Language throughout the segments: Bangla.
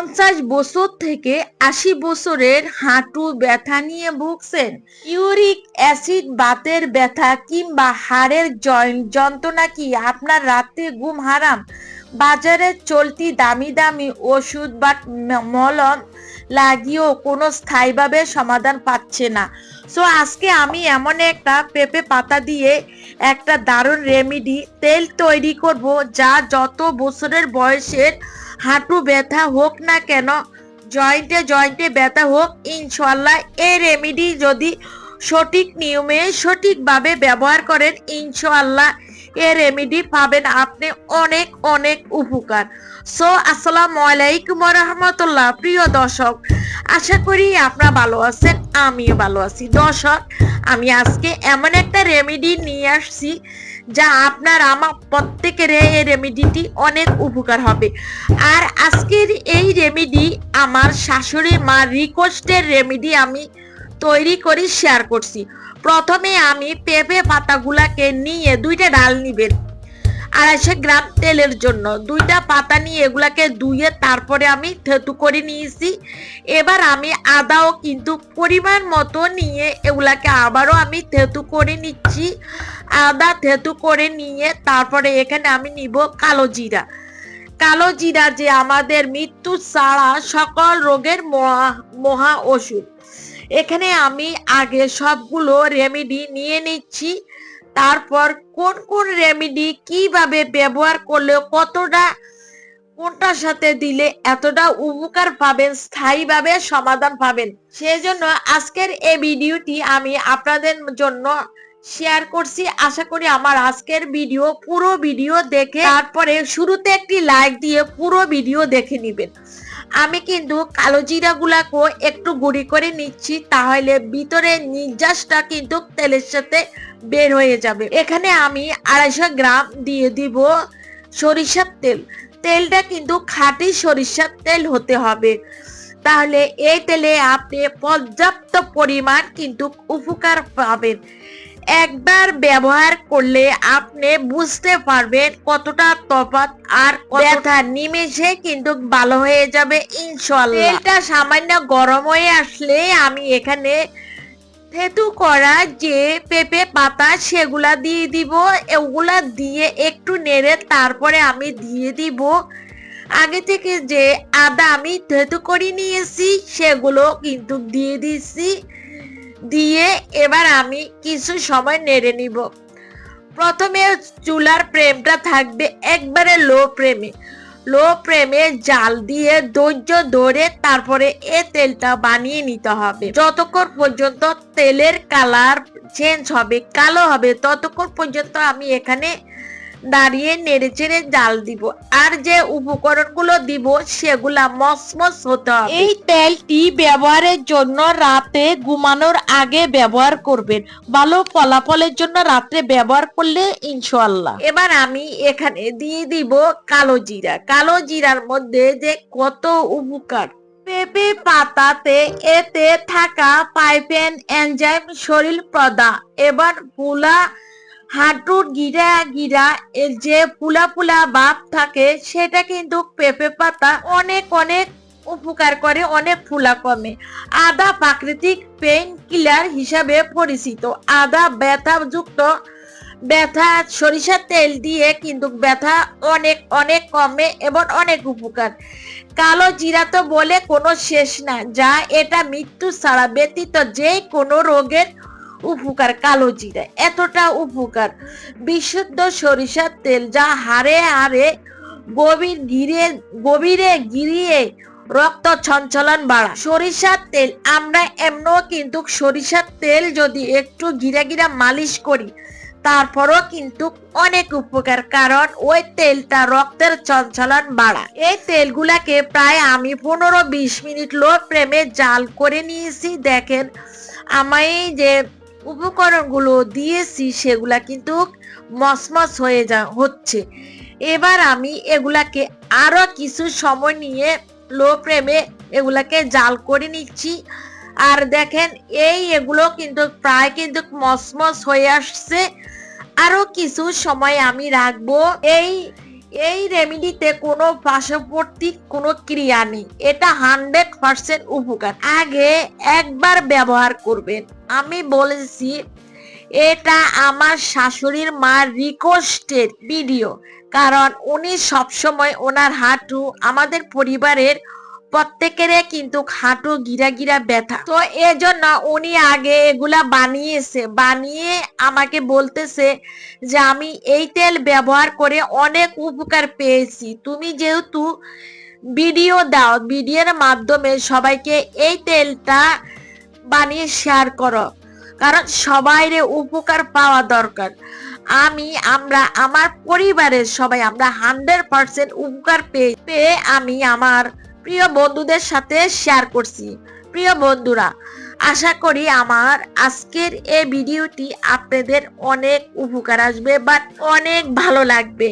পঞ্চাশ বছর থেকে আশি বছরের হাঁটু ব্যথা নিয়ে ভুগছেন। ইউরিক অ্যাসিড, বাতের ব্যথা কিংবা হাড়ের জয়েন্ট যন্ত্রণা কি আপনার রাতে ঘুম হারাম? বাজারে চলতি দামি দামি ওষুধ বা মলম লাগিয়েও কোনো স্থায়ীভাবে সমাধান পাচ্ছে না। সো আজকে আমি এমন একটা পেঁপে পাতা দিয়ে একটা দারুণ রেমিডি তেল তৈরি করব যা যত বছরের বয়সের হাঁটু ব্যথা হোক না কেন জয়েন্টে জয়েন্টে ব্যথা হোক ইনশাল্লাহ এই রেমেডি যদি সঠিক নিয়মে, সঠিকভাবে ব্যবহার করেন ইনশাল্লাহ এই রেমেডি পাবেন আপনি অনেক অনেক উপকার। সো আসসালামু আলাইকুম রহমতুল্লাহ প্রিয় দর্শক, আশা করি আপনারা ভালো আছেন, আমিও ভালো আছি। দর্শক, আমি আজকে এমন একটা রেমেডি নিয়ে আসছি যা আপনার আমার প্রত্যেকের এই রেমেডিটি অনেক উপকার হবে। আর আজকের এই রেমেডি আমার শাশুড়ি মা রিকোয়েস্টের রেমেডি আমি তৈরি করে শেয়ার করছি। প্রথমে আমি পেঁপে পাতাগুলাকে নিয়ে দুইটা ডাল নিবেন। আড়াইশো গ্রাম তেলের জন্য দুইটা পাতা নিয়ে এগুলাকে ধুয়ে তারপরে আমি থেতু করে নিয়েছি। এবার আমি আদাও কিন্তু পরিমাণ মতো নিয়ে এগুলাকে আবারও আমি থেতু করে নিচ্ছি। আদা থেতু করে নিয়ে তারপরে এখানে আমি নিব কালো জিরা। কালো জিরা যে আমাদের মৃত্যু ছাড়া সকল রোগের মহা মহা ওষুধ। এখানে আমি আগে সবগুলো রেমেডি নিয়ে নিচ্ছি। তারপর কোন কোন রেমেডি কীভাবে ব্যবহার করলে কতটা কোনটার সাথে দিলে এতটা উপকার পাবেন, স্থায়ীভাবে সমাধান পাবেন? সেজন্য আজকের এই ভিডিওটি আমি আপনাদের জন্য শেয়ার করছি। আশা করি আমার আজকের ভিডিও, পুরো ভিডিও দেখে তারপরে শুরুতে একটি লাইক দিয়ে পুরো ভিডিও দেখে নেবেন। আমি কিন্তু কালো জিরা গুলাকেও একটু গুঁড়ি করে নিচ্ছি, তাহলে ভিতরে নির্যাসটা কিন্তু তেলের সাথে বের হয়ে যাবে। এখানে আমি আড়াইশো গ্রাম দিয়ে দিব সরিষার তেল। তেলটা কিন্তু খাঁটি সরিষার তেল হতে হবে। তাহলে এই তেলে আপনি পর্যাপ্ত পরিমাণ কিন্তু উপকার পাবেন। একবার ব্যবহার করলে আপনি বুঝতে পারবেন কতটা তফাৎ আর ব্যথা। নিমেষে কিন্তু ভালো হয়ে যাবে ইনশাল্লাহ তেলটা সামান্য গরম হয়ে আসলে আমি এখানে থেতু করা যে পেঁপে পাতা সেগুলা দিয়ে দিব এগুলা দিয়ে একটু নেড়ে তারপরে আমি দিয়ে দিব। আগে থেকে যে আদা আমি থেতু করে নিয়েছি, সেগুলো কিন্তু দিয়ে দিচ্ছি দিয়ে এবার আমি কিছু সময় নেড়ে নিব। প্রথমে চুলার প্রেমটা থাকবে একবারে লো প্রেমে। লো প্রেমে জাল দিয়ে ধৈর্য ধরে তারপরে এ তেলটা বানিয়ে নিতে হবে। যতক্ষণ পর্যন্ত তেলের কালার চেঞ্জ হবে, কালো হবে, ততক্ষণ পর্যন্ত আমি এখানে দাঁড়িয়ে নেড়ে চেড়ে জাল দিব। আর যে উপকরণগুলো দিব সেগুলা মসমস হতে হবে। এই তেলটি ব্যবহারের জন্য রাতে ঘুমানোর আগে ব্যবহার করবেন। ভালো ফলাফলের জন্য রাত্রে ব্যবহার করলে ইনশাল্লাহ এবার আমি এখানে দিয়ে দিব কালো জিরা। কালো জিরার মধ্যে যে কত উপকার। পেঁপে পাতাতে এতে থাকা পাইপেন এনজাইম শরীর প্রদা এবার পুলা হাঁটুর গিরা গিরা এর যে পুলা পুলা ভাব থাকে, সেটা কিন্তু পেঁপে পাতা অনেক অনেক উপকার করে, অনেক ফুলা কমে। আদা প্রাকৃতিক পেইন কিলার হিসাবে পরিচিত। আদা ব্যথা যুক্ত ব্যথা সরিষার তেল দিয়ে কিন্তু ব্যথা অনেক অনেক কমে এবং অনেক উপকার। কালো জিরা তো বলে কোনো শেষ না, যা এটা মৃত্যু ছাড়া ব্যতীত যে কোনো রোগের উপকার, কালো জিরা, এতটা উপকার। বিশুদ্ধ সরিষার তেল যা হাড়ে হাড়ে গভীর গিরে, গভীরে গিরিয়ে রক্ত সঞ্চালন বাড়া সরিষার তেল, আমরা এমনও কিন্তু সরিষার তেল যদি একটু গিরা গিরা মালিশ করি, তারপরও কিন্তু অনেক উপকার, কারণ ওই তেলটা রক্তের চঞ্চলন বাড়া এই তেলগুলাকে প্রায় আমি পনেরো বিশ মিনিট লো প্রেমে জাল করে নিয়েছি। দেখেন আমি যে উপকরণগুলো দিয়েছি, সেগুলা কিন্তু মসমস হয়ে যা, হচ্ছে। এবার আমি এগুলাকে আরও কিছু সময় নিয়ে লো প্রেমে এগুলাকে জাল করে নিচ্ছি। আর দেখেন, এই এগুলো কিন্তু প্রায় কিন্তু মসমস হয়ে আসছে। আরও কিছু সময় আমি রাখব। এই এই রেমিডিতে কোনো পার্শ্ববর্তী কোনো ক্রিয়া নেই। এটা হান্ড্রেড পার্সেন্ট উপকার। আগে একবার ব্যবহার করবেন। আমি বলেছি, এটা আমার শাশুড়ির মার রিকোয়েস্টের ভিডিও কারণ উনি সবসময় ওনার হাঁটু আমাদের পরিবারের প্রত্যেকের কিন্তু হাঁটু গিরা গিরা ব্যথা। তো এজন্য উনি আগে এগুলা বানিয়েছে, বানিয়ে আমাকে বলতেছে যে, আমি এই তেল ব্যবহার করে অনেক উপকার পেয়েছি। তুমি যেহেতু ভিডিও দাও, ভিডিওর মাধ্যমে সবাইকে এই তেলটা বানিয়ে শেয়ার করো। কারণ সবাইরে উপকার পাওয়া দরকার। আমি, আমরা, আমার পরিবারের সবাই, আমরা হান্ড্রেড পার্সেন্ট উপকার পেয়ে পেয়ে আমি আমার প্রিয় বন্ধুদের সাথে শেয়ার করছি। প্রিয় বন্ধুরা আশা করি আমার আজকের এই ভিডিওটি আপনাদের অনেক উপকার আসবে বাট অনেক ভালো লাগবে।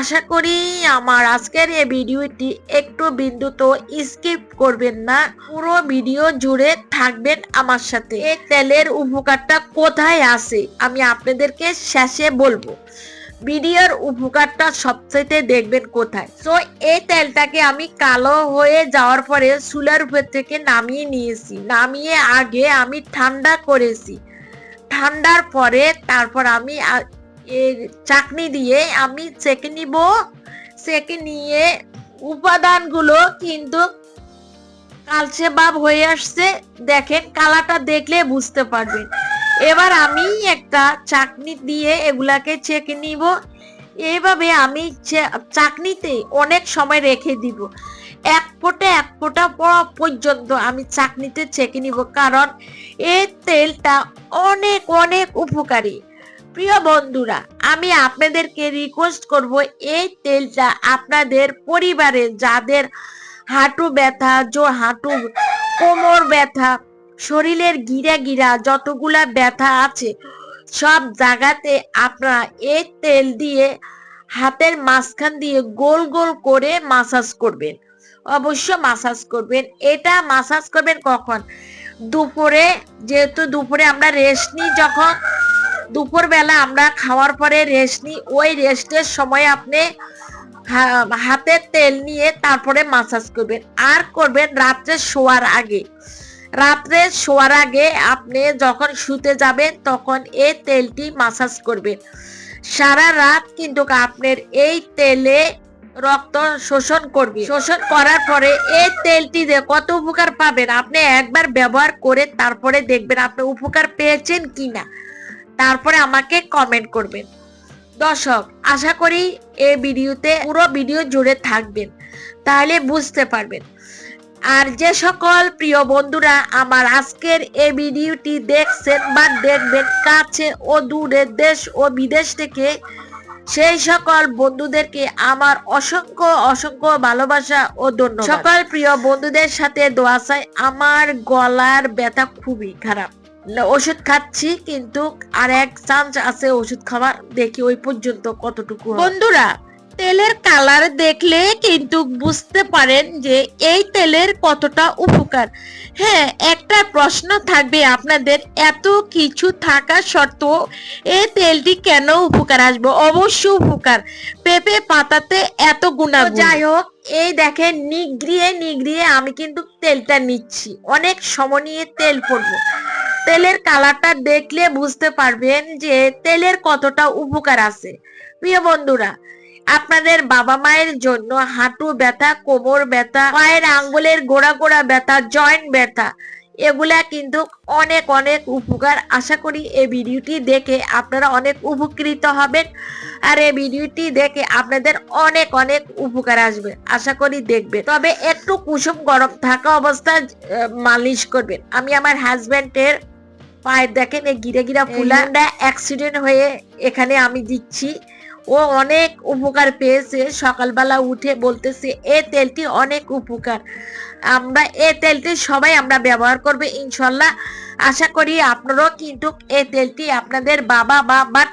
আশা করি আমার আজকের এই ভিডিওটি একটু বিন্দু তো স্কিপ করবেন না, পুরো ভিডিও জুড়ে থাকবেন আমার সাথে। এই তেলের উপকারটা কোথায় আছে আমি আপনাদেরকে শেষে বলব। ভিডিওর উপকারটা সবচেয়ে দেখবেন কোথায়? তো এই তেলটাকে আমি কালো হয়ে যাওয়ার পরে চুলার উপর থেকে নামিয়ে নিয়েছি। নামিয়ে আগে আমি ঠান্ডা করেছি। ঠান্ডার পরে তারপর আমি চাকনি দিয়ে আমি চেকে নিব। চেকে নিয়ে উপাদানগুলো কিন্তু কালচে ভাব হয়ে আসছে। দেখেন কালাটা দেখলে বুঝতে পারবেন। এবার আমি একটা চাকনি দিয়ে এগুলাকে চেকে নিব। এইভাবে আমি চাকনিতে অনেক সময় রেখে দিব। এক ফোঁটা এক ফোঁটা পর্যন্ত আমি চাকনিতে চেকে নিব কারণ এই তেলটা অনেক অনেক উপকারী। প্রিয় বন্ধুরা, আমি আপনাদেরকে রিকোয়েস্ট করব এই তেলটা আপনাদের পরিবারে যাদের হাঁটু ব্যথা, জো হাঁটু কোমর ব্যথা শরীরের গিরা গিরা যতগুলা ব্যথা আছে, সব জায়গাতে আপনারা এই তেল দিয়ে হাতের মাঝখান দিয়ে গোল গোল করে মাসাজ করবেন। অবশ্য মাসাজ করবেন। এটা মাসাজ করবেন কখন? দুপুরে, যেহেতু দুপুরে আমরা রেস্ট নিই যখন দুপুর বেলা আমরা খাওয়ার পরে রেস্ট নিই, ওই রেস্টের সময় আপনি হাতের তেল নিয়ে তারপরে মাসাজ করবেন। আর করবেন রাত্রে শোয়ার আগে। রাত্রে শোয়ার আগে আপনি যখন শুতে যাবেন, তখন এই তেলটি মাসাজ করবেন। সারা রাত কিন্তু আপনার এই তেলে রক্ত শোষণ করবে। শোষণ করার পরে এই তেলটি দিয়ে কত উপকার পাবেন? আপনি একবার ব্যবহার করে তারপরে দেখবেন আপনি উপকার পেয়েছেন কিনা। তারপরে আমাকে কমেন্ট করবেন। দর্শক, আশা করি এই ভিডিওতে পুরো ভিডিও জুড়ে থাকবেন। তাহলে বুঝতে পারবেন। আর যে সকল প্রিয় বন্ধুরা আমার আজকের এই ভিডিওটি দেখছেন বা দেখবেন কাছে ও দূরে দেশ ও বিদেশ থেকে, সেই সকল বন্ধুদেরকে আমার অসংখ্য অসংখ্য ভালোবাসা ও ধন্যবাদ। সকল প্রিয় বন্ধুদের সাথে দোয়া চাই, আমার গলার ব্যথা খুবই খারাপ। ওষুধ খাচ্ছি, কিন্তু আর এক চান্স আছে ওষুধ খাওয়ার, দেখি ওই পর্যন্ত কতটুকু বন্ধুরা তেলের কালার দেখলে কিন্তু বুঝতে পারেন যে এই তেলের কতটা উপকার। হ্যাঁ একটা প্রশ্ন থাকবে আপনাদের, এত কিছু থাকা সত্ত্বেও এই তেলটি কেন উপকার আসবে? অবশ্য উপকার। পেঁপে পাতাতে এত গুণা যাই হোক, এই দেখেন, নিগড়িয়ে নিগড়িয়ে আমি কিন্তু তেলটা নিচ্ছি। অনেক সময় নিয়ে তেল পড়ব তেলের কালারটা দেখলে বুঝতে পারবেন যে তেলের কতটা উপকার আছে। প্রিয় বন্ধুরা আপনাদের বাবা মায়ের জন্য হাঁটু ব্যথা কোমর ব্যথা পায়ের আঙ্গুলের গোড়া গোড়া ব্যথা জয়েন্ট ব্যথা এগুলা কিন্তু অনেক অনেক উপকার। আশা করি এই ভিডিওটি দেখে আপনারা অনেক উপকৃত হবেন আর এই ভিডিওটি দেখে আপনাদের অনেক অনেক উপকার আসবে। আশা করি দেখবে তবে একটু কুসুম গরম থাকা অবস্থায় মালিশ করবেন। আমি আমার হাজবেন্ডের পায়ের দেখেন এই গিরে গিরা ফুলাটা অ্যাক্সিডেন্ট হয়ে এখানে আমি দিচ্ছি। ও অনেক উপকার পেয়েছে। সকালবেলা উঠে বলতেছে, এ তেলটি অনেক উপকার। আমরা এ তেলটি সবাই আমরা ব্যবহার করবে ইনশাল্লাহ। আশা করি আপনারাও কিন্তু এই তেলটি আপনাদের বাবা বা বাট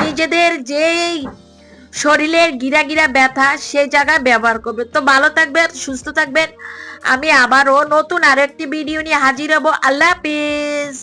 নিজেদের যেই শরীরের গিরা গিরা ব্যথা সেই জায়গায় ব্যবহার করবে। তো ভালো থাকবেন, সুস্থ থাকবেন। আমি আবারও নতুন আরেকটি ভিডিও নিয়ে হাজির হব। আল্লাহ হাফিজ।